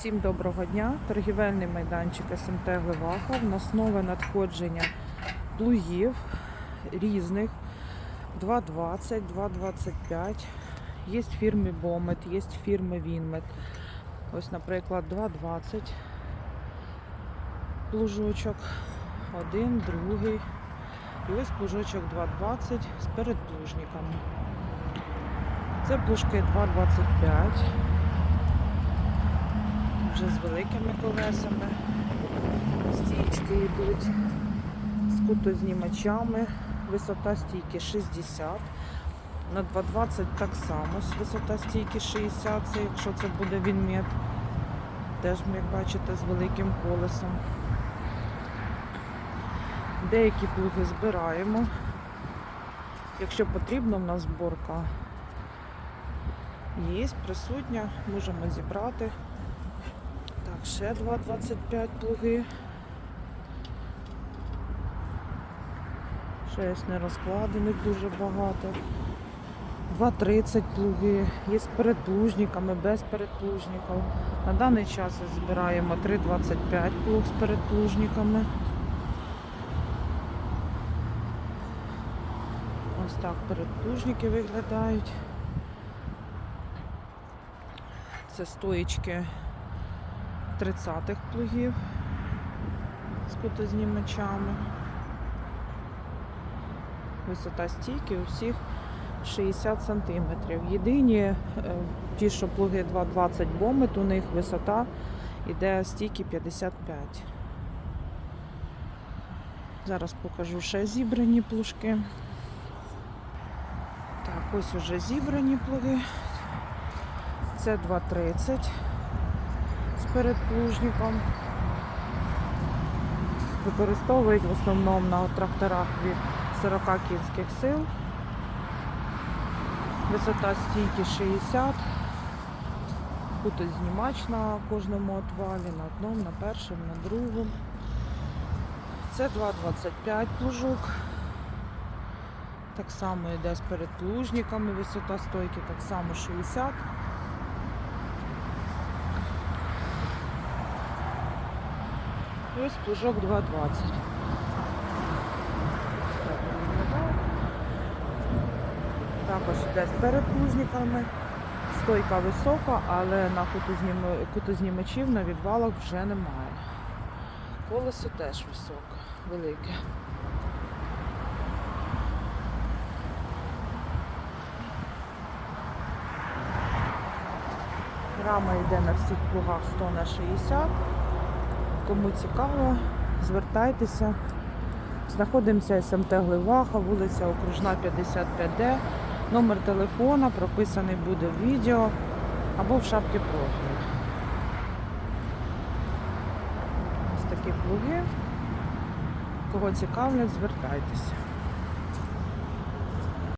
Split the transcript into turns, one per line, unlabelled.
Всім доброго дня. Торгівельний майданчик СМТ Глеваха. В нас нове надходження плугів різних 2,20, 2,25. Є фірми Бомет, є фірми Вінмет. Ось, наприклад, 2,20 плужочок. Один, другий. І ось плужочок 2,20 з передплужниками. Це плужки 2,25 вже з великими колесами. Стійки йдуть з кутознімачами. Висота стійки 60. На 2,20 так само. Висота стійки 60, це якщо це буде вінмет. Теж, як бачите, з великим колесом. Деякі плуги збираємо. Якщо потрібно, в нас зборка є, присутня, можемо зібрати. Ще 2,25 плуги. Ще ось не розкладених дуже багато. 2,30 плуги. Є з передплужниками, без передплужників. На даний час збираємо 3,25 плуг з передплужниками. Ось так передплужники виглядають. Це стоїчки 30-х плугів з кутознімачами. Висота стійки у всіх 60 см. Єдині е, ті, що плуги 2,20 бомит, у них висота йде стійки 55. Зараз покажу ще зібрані плужки. Так, ось уже зібрані плуги. Це 2,30 з передплужником. Використовують в основному на тракторах від 40 кінських сил. Висота стійки 60. Кутознімач на кожному отвалі, на одному, на першому, на другому. Це 2,25 плужок. Так само йде з передплужниками, висота стойки так само 60. Ось плужок 2,20. Ось так він виглядає. Також йде з передплужниками. Стойка висока, але на кутознім- кутознімачів на відвалах вже немає. Колесо теж високе, велике. Рама йде на всіх плугах 100 на 60. Кому цікаво, звертайтеся. Знаходимося СМТ Гливаха, вулиця Окружна 55Д. Номер телефона прописаний буде в відео або в шапці профілю. Ось такі плуги. Кого цікавлять, звертайтеся.